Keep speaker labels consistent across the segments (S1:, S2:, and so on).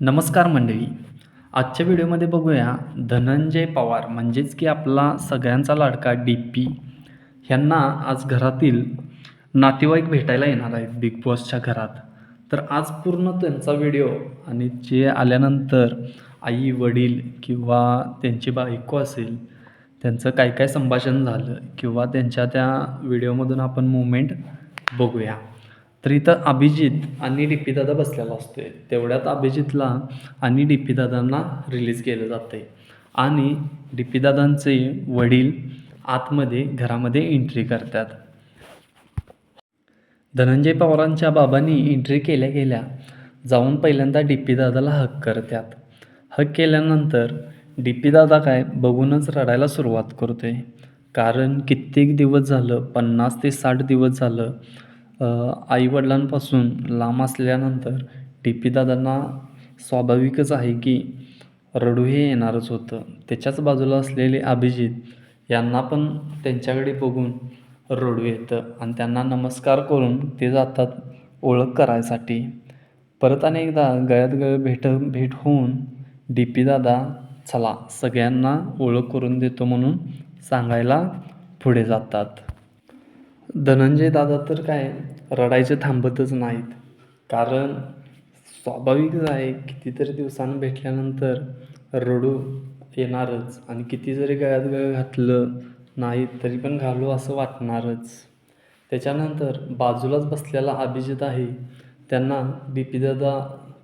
S1: नमस्कार मंडळी. आजच्या व्हिडिओमध्ये बघूया धनंजय पवार म्हणजेच की आपला सगळ्यांचा लाडका डी पी ह्यांना आज घरातील नातेवाईक भेटायला येणार आहेत बिग बॉसच्या घरात. तर आज पूर्ण त्यांचा व्हिडिओ आणि जे आल्यानंतर आई वडील किंवा त्यांची बायको असेल त्यांचं काय काय संभाषण झालं किंवा त्यांच्या त्या व्हिडिओमधून आपण मुवमेंट बघूया. तर इथं अभिजित आणि डी पी दादा बसलेला असतोय. तेवढ्यात अभिजितला आणि डी पी दादांना रिलीज केलं जातं आहे आणि डी पी दादांचे वडील आतमध्ये घरामध्ये एंट्री करतात. धनंजय पवारांच्या बाबांनी एंट्री केल्या गेल्या. जाऊन पहिल्यांदा डी पी दादाला हक करतात. हक केल्यानंतर डी पी दादा काय बघूनच रडायला सुरुवात करतोय. कारण कित्येक दिवस झालं पन्नास ते साठ दिवस झालं आईवडिलांपासून लांब असल्यानंतर डी पी दादांना स्वाभाविकच आहे की रडू हे येणारच होतं. त्याच्याच बाजूला असलेले अभिजित यांना पण त्यांच्याकडे बघून रडू येतं आणि त्यांना नमस्कार करून ते जातात ओळख करायसाठी. परत अनेकदा गळ्यात गळ भेट भेट होऊन डी पी दादा चला सगळ्यांना ओळख करून देतो म्हणून सांगायला पुढे जातात. धनंजय दादा तर काय रडायचे थांबतच नाहीत. कारण स्वाभाविकच आहे कितीतरी दिवसानं भेटल्यानंतर रडू येणारच. आणि किती जरी गळ्यात गळ घातलं नाही तरी पण घालू असं वाटणारच. त्याच्यानंतर बाजूलाच बसलेला अभिजित आहे त्यांना बी पी दादा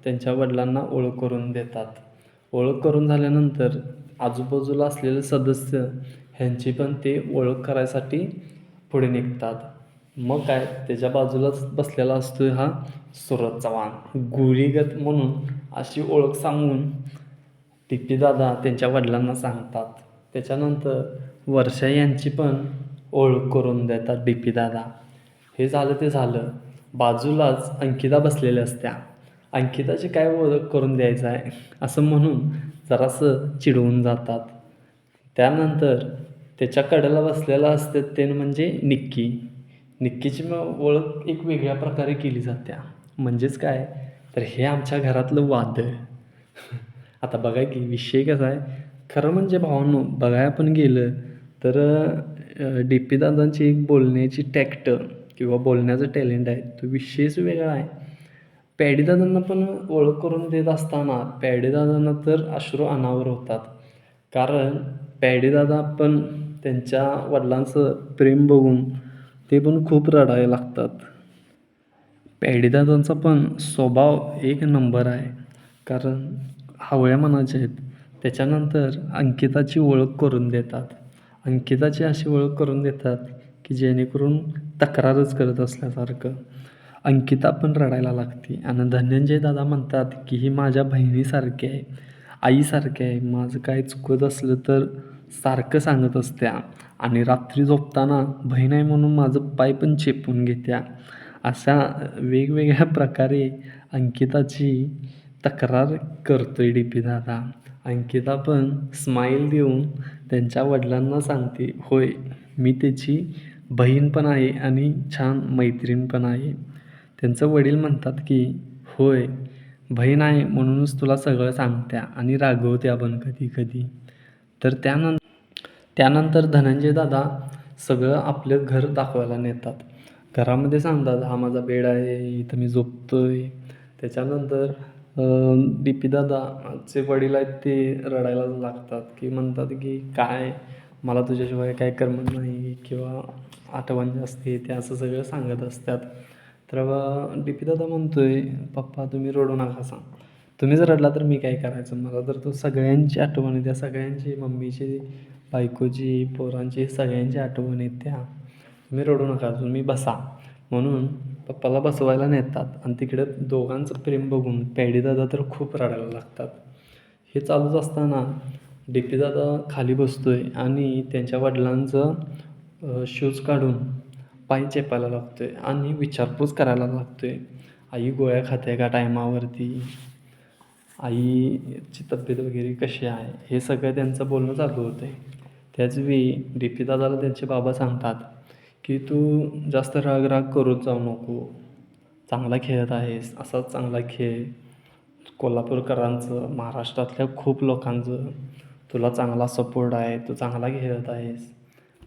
S1: त्यांच्या वडिलांना ओळख करून देतात. ओळख करून झाल्यानंतर आजूबाजूला असलेले सदस्य ह्यांची पण ते ओळख करायसाठी पुढे निघतात. मग काय त्याच्या बाजूलाच बसलेला असतो हा सुरज चव्हाण. गुरीगत म्हणून अशी ओळख सांगून टी पी दादा त्यांच्या वडिलांना सांगतात. त्याच्यानंतर वर्षा यांची पण ओळख करून देतात डी पी दादा. हे झालं ते झालं. बाजूलाच अंकिता बसलेल्या असत्या. अंकिताची काय ओळख करून द्यायचं आहे? असं म्हणून जरासं चिडवून जातात. त्यानंतर त्याच्या कडेला बसलेला असतं ते म्हणजे निक्की. निक्कीची मग ओळख एक वेगळ्या प्रकारे केली जाते म्हणजेच काय? तर हे आमच्या घरातलं वादळ. आता बघा की विषय कसा आहे. खरं म्हणजे भावांनो बघाय आपण गेलं तर डी पी दादांची एक बोलण्याची टॅक्ट किंवा बोलण्याचं टॅलेंट आहे तो विषयच वेगळा आहे. पॅडीदादांना पण ओळख करून देत असताना पॅडीदादांना तर अश्रू अनावर होतात. कारण पॅडीदादा पण त्यांच्या वडिलांचं प्रेम बघून ते पण खूप रडायला लागतात. पॅडीदादांचा पण स्वभाव एक नंबर आहे. कारण हवळ्या मनाचे आहेत. त्याच्यानंतर अंकिताची ओळख करून देतात. अंकिताची अशी ओळख करून देतात की जेणेकरून तक्रारच करत असल्यासारखं. अंकिता पण रडायला लागते. आणि धनंजय दादा म्हणतात की ही माझ्या बहिणीसारखी आहे आईसारखी आहे. माझं काय चुकत असलं तर सारखं सांगत असत्या. आणि रात्री झोपताना बहीण आहे म्हणून माझं पाय पण चेपून घेत्या. अशा वेगवेगळ्या प्रकारे अंकिताची तक्रार करतो आहे डी पी दादा. अंकिता पण स्माईल देऊन त्यांच्या वडिलांना सांगते होय मी त्याची बहीण पण आहे आणि छान मैत्रीण पण आहे. त्यांचं वडील म्हणतात की होय बहीण आहे म्हणूनच तुला सगळं सांगत्या आणि रागवत्या पण कधी कधी तर त्यानं त्यानंतर धनंजय दादा सगळं आपलं घर दाखवायला नेतात. घरामध्ये सांगतात हा माझा बेड आहे इथं मी झोपतो आहे त्याच्यानंतर डी पी दादाचे वडील आहेत ते रडायला लागतात की म्हणतात की काय? मला तुझ्याशिवाय काय करमत नाही किंवा आठवण जास्त ते असं सगळं सांगत असतात. तर डी पी दादा म्हणतो आहे पप्पा तुम्ही रडू नका सांग. तुम्ही जर रडला तर मी काय करायचं? मला तर तो सगळ्यांची आठवण येत्या सगळ्यांची मम्मीची बायकोची पोरांची सगळ्यांची आठवण येत्या तुम्ही रडू नका तुम्ही बसा. म्हणून पप्पाला बसवायला नेतात आणि तिकडे दोघांचं प्रेम बघून पॅडीदादा तर खूप रडायला लागतात. हे चालूच असताना डी पी दादा खाली बसतोय आणि त्यांच्या वडिलांचं शूज काढून पाय चेपायला लागतो आहे आणि विचारपूस करायला लागतो आहे आई गोळ्या खाते का टायमावरती? आईची तब्येत वगैरे कशी आहे हे सगळं त्यांचं बोलणं चालू होतं. आहे त्याचवेळी डी पी दादाला त्यांचे बाबा सांगतात की तू जास्त राग राग करत जाऊ नको. चांगला खेळत आहेस असाच चांगला खेळ. कोल्हापूरकरांचं महाराष्ट्रातल्या खूप लोकांचं. तुला चांगला सपोर्ट आहे तू चांगला खेळत आहेस.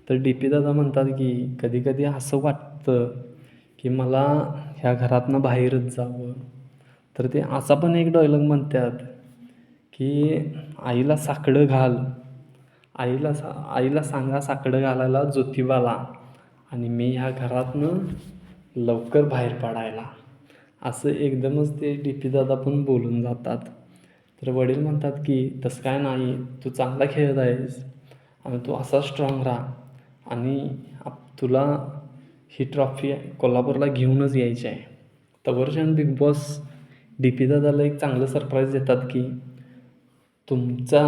S1: तर डी पी दादा म्हणतात की कधी कधी असं वाटतं की मला ह्या घरातनं बाहेरच जावं. तर ते असा पण एक डायलॉग म्हणतात की आईला साकडं घाल. आईला सा आईला सांगा साकडं घालायला ज्योतिबाला आणि मी ह्या घरातनं लवकर बाहेर पडायला. असं एकदमच ते डी पी दादा पण बोलून जातात. तर वडील म्हणतात की तसं काय नाही तू चांगला खेळत आहेस आणि तू असा स्ट्रॉंग राहा आणि आप तुला ही ट्रॉफी कोल्हापूरला घेऊनच यायची आहे. तवरचंद बिग बॉस डी पी दादाला एक चांगलं सरप्राईज देतात की तुमचा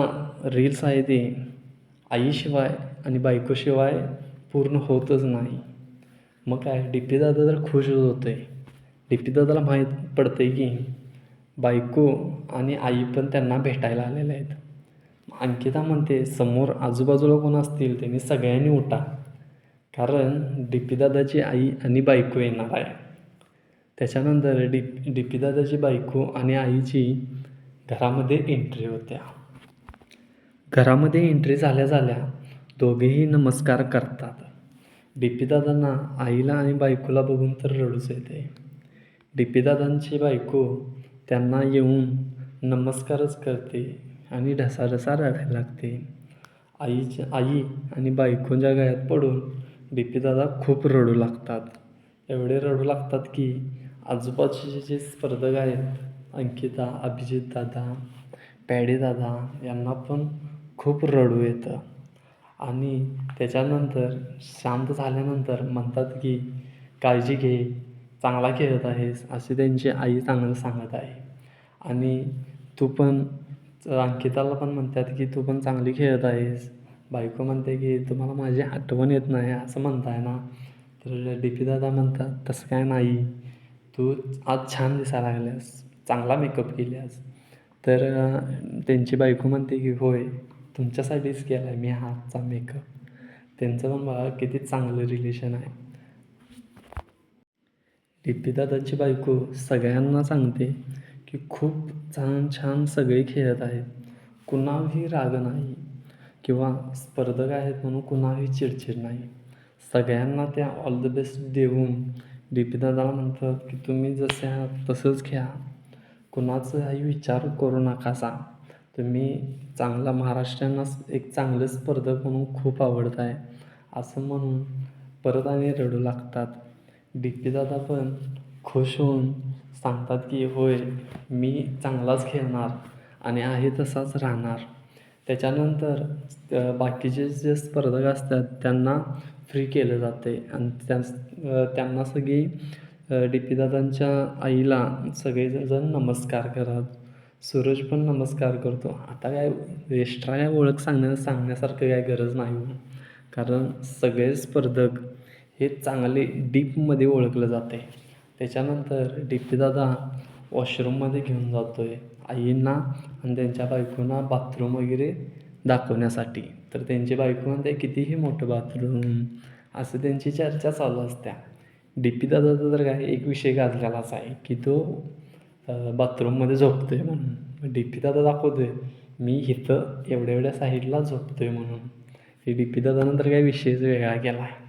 S1: रील्स आहे ते आईशिवाय आणि बायकोशिवाय पूर्ण होतच नाही. मग काय डी पी दादा तर खुश होत आहे डी पी दादाला माहीत पडतं आहे की बायको आणि आई पण त्यांना भेटायला आलेल्या आहेत. अंकिता म्हणते समोर आजूबाजूला कोण असतील त्यांनी सगळ्यांनी उठा. कारण डी पी दादाची आई आणि बायको येणार आहे. त्याच्यानंतर डी डी पी दादाची बायको आणि आईची घरामध्ये एंट्री होत्या. घरामध्ये एंट्री झाल्या झाल्या दोघेही नमस्कार करतात. डी पी दादांना आईला आणि बायकोला बघून तर रडूच येते. डी पी दादांची बायको त्यांना येऊन नमस्कारच करते आणि ढसाढसा रडायला लागते. आईच्या आई आणि बायकोच्या गळ्यात पडून डी पी दादा खूप रडू लागतात. एवढे रडू लागतात की आजूबाजूचे जे स्पर्धक आहेत अंकिता अभिजित दादा पॅडे दादा यांना पण खूप रडू येतं. आणि त्याच्यानंतर शांत झाल्यानंतर म्हणतात की काळजी घे चांगला खेळत आहेस अशी त्यांची आई चांगलं सांगत आहे. आणि तू पण अंकिताला पण म्हणतात की तू पण चांगली खेळत आहेस. बायको म्हणते की तुम्हाला माझी आठवण येत नाही असं म्हणताय ना. तर डी पी दादा म्हणतात तसं काय नाही. तू आज छान दिसायला लागल्यास चांगला मेकअप केल्यास. तर त्यांची बायको म्हणते की होय तुमच्यासाठीच केला आहे मी हा आजचा मेकअप त्यांचं पण बघा किती चांगलं रिलेशन आहे. डी बायको सगळ्यांना सांगते की खूप छान छान सगळे खेळत आहेत. कुणाही राग नाही किंवा स्पर्धक आहेत म्हणून कुणाही चिडचिड नाही. सगळ्यांना त्या ऑल द बेस्ट देऊन डी पी दादाला म्हणतात की तुम्ही जसे आहात तसंच खेळा. कुणाचाही विचार करू नकासा तुम्ही चांगला महाराष्ट्रांना एक चांगलं स्पर्धक म्हणून खूप आवडत आहे असं म्हणून परत आणि रडू लागतात. डी पी दादा पण खुश होऊन सांगतात की होय मी चांगलाच खेळणार आणि आहे तसाच राहणार. त्याच्यानंतर बाकीचे जे स्पर्धक असतात त्यांना फ्री केलं जाते. आणि त्या त्यांना सगळी डी पी दादांच्या आईला सगळेजण नमस्कार करत सूरज पण नमस्कार करतो. आता काय एक्स्ट्रा काय ओळख सांगण्या सांगण्यासारखं काय गरज नाही हो. कारण सगळे स्पर्धक हे चांगले डीपमध्ये ओळखलं जाते. त्याच्यानंतर डी पी दादा वॉशरूममध्ये घेऊन जातो आहे आईंना आणि त्यांच्या बायकोंना बाथरूम वगैरे दाखवण्यासाठी. तर त्यांची बायको म्हणते कितीही मोठं बाथरूम असं त्यांची चर्चा चालू असत्या. डी पी दादाचा तर काय एक विषय गाजलेलाच आहे की तो बाथरूममध्ये झोपतो आहे म्हणून. डी पी दादा दाखवतो आहे मी इथं एवढ्या एवढ्या साईडला झोपतो आहे म्हणून. हे डी पी दादानंतर काय विषयच वेगळा केला आहे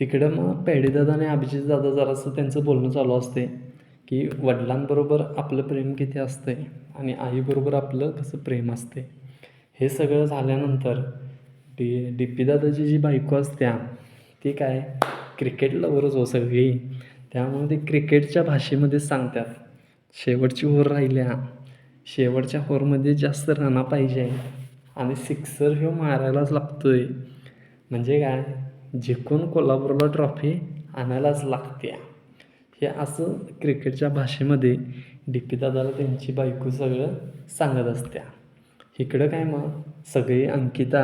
S1: तिकडं मग दादा आणि अभिजित दादा जरासं त्यांचं बोलणं चालू असते की वडिलांबरोबर आपलं प्रेम किती असते आणि आईबरोबर आपलं कसं प्रेम असते हे सगळं झाल्यानंतर डी डी पी दादाची जी बायको असत्या ती काय? क्रिकेट लवरच हो सगळी. त्यामुळे ते क्रिकेटच्या भाषेमध्ये सांगतात शेवटची होर राहिल्या. शेवटच्या होरमध्ये जास्त रना पाहिजे. आणि सिक्सर ह्यो मारायलाच लागतो आहे म्हणजे काय? जिंकून कोल्हापूरला ट्रॉफी आणायलाच लागते हे असं क्रिकेटच्या भाषेमध्ये डी पी दादाला त्यांची बायको सगळं सांगत असत्या. इकडं काय मग? सगळे अंकिता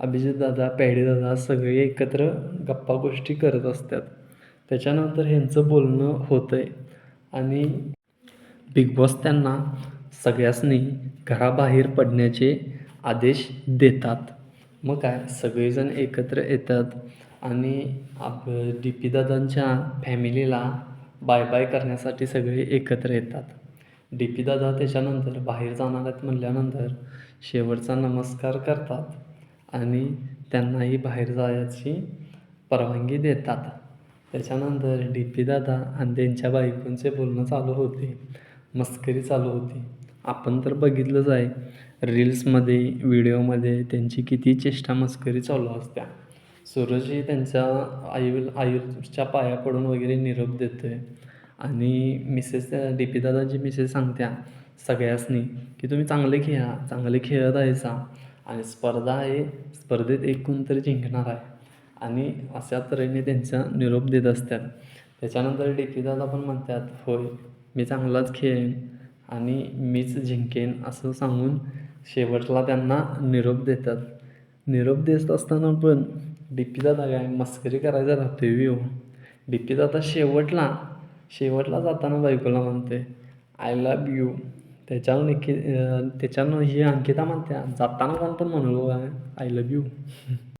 S1: अभिजित दादा पॅडे दादा सगळे एकत्र गप्पा गोष्टी करत असतात त्याच्यानंतर ह्यांचं बोलणं होतं आहे आणि बिग बॉस त्यांना सगळ्यासनी घराबाहेर पडण्याचे आदेश देतात. मग काय? सगळेजण एकत्र येतात. आणि आप डी पी दादांच्या फॅमिलीला बाय बाय करण्यासाठी सगळे एकत्र येतात. डी पी दादा त्याच्यानंतर बाहेर जाणार आहेत म्हणल्यानंतर शेवटचा नमस्कार करतात आणि त्यांनाही बाहेर जायची परवानगी देतात. त्याच्यानंतर डी पी दादा आणि त्यांच्या बायकोंचे बोलणं चालू होते. मस्करी चालू होती. आपण तर बघितलंच आहे रील्समध्ये व्हिडिओमध्ये त्यांची किती चेष्टा मस्करी चालू असत्या. सूरजही त्यांच्या आई आईच्या पाया पडून वगैरे निरोप देतो आहे आणि मिसेस डी पी दादाची मिसेस सांगत्या सगळ्यासनी की तुम्ही चांगले खेळा चांगले खेळत आहेसा आणि स्पर्धा आहे स्पर्धेत एक कोणतरी जिंकणार आहे. आणि अशा तऱ्हेने त्यांचा निरोप देत असतात. त्याच्यानंतर डी पी दादा पण म्हणतात होय मी चांगलाच खेळेन आणि मीच जिंकेन असं सांगून शेवटला त्यांना निरोप देतात. निरोप देत असताना पण डी पी दादा काय मस्करी करायचा राहतोय व्ह्यू डी पी दादा शेवटला. शेवटला जाताना बायकोला म्हणते आय लव यू त्याच्यावर निकी त्याच्यानं ही अंकिता म्हणते जाताना कोण पण म्हणू आय लव यू